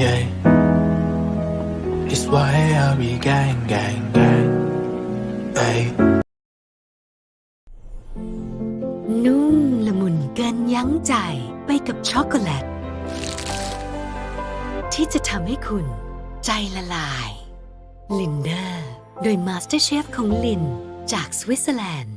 Yeah. It's why I be gang, gang, gang. Hey. นุ่มละมุนเกินยั้งใจไปกับช็อกโกแลต ที่จะทำให้คุณใจละลาย ลินเดอร์ โดยมาสเตอร์เชฟของลิน จากสวิตเซอร์แลนด์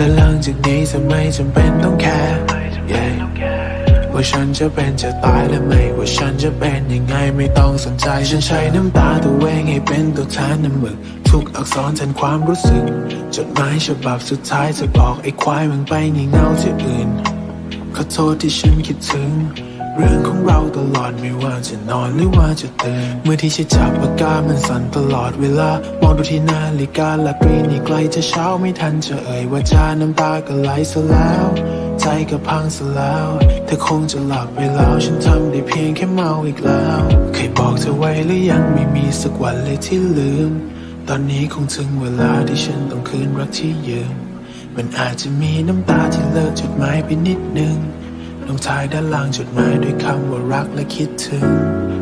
และหลังจากนี้จะไม่จำเป็นต้องแคร์ Yeah ว่าฉันจะเป็นจะตายและไม่ว่าฉันจะเป็นยังไงไม่ต้องสนใจ ฉันใช้น้ำตาตัวเองให้เป็นตัวแทนน้ำมึก ทุกอักษรแทนความรู้สึก จดหมายฉบับสุดท้ายจะบอกไอ้ควายมึงไปงี่เง่าที่อื่นขอโทษที่ฉันคิดถึง เรื่องของเราตลอดไม่ว่าจะนอนหรือว่าจะตื่นเมื่อที่ฉันจับปากกามันสั่นตลอดเวลามองดูที่นาฬิกาและกรีนี่ไกลจะเช้าไม่ทันจะเอ่ยว่าจาน้ำตาก็ไหลซะแล้ว ใจก็พังซะแล้วเธอคงจะหลับไปแล้วฉันทำได้เพียงแค่เมาอีกแล้ว เคยบอกเธอไว้หรือยังไม่มีสักวันเลยที่ลืม ตอนนี้คงถึงเวลาที่ฉันต้องคืนรักที่ยืมมันอาจจะมีน้ำตาที่เลิกจดหมายไปนิดนึง ลงท้ายด้านล่างจดหมายด้วยคำว่ารักและคิดถึง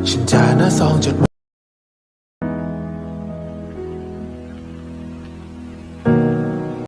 ฉันจะหน้าซองจดหมาย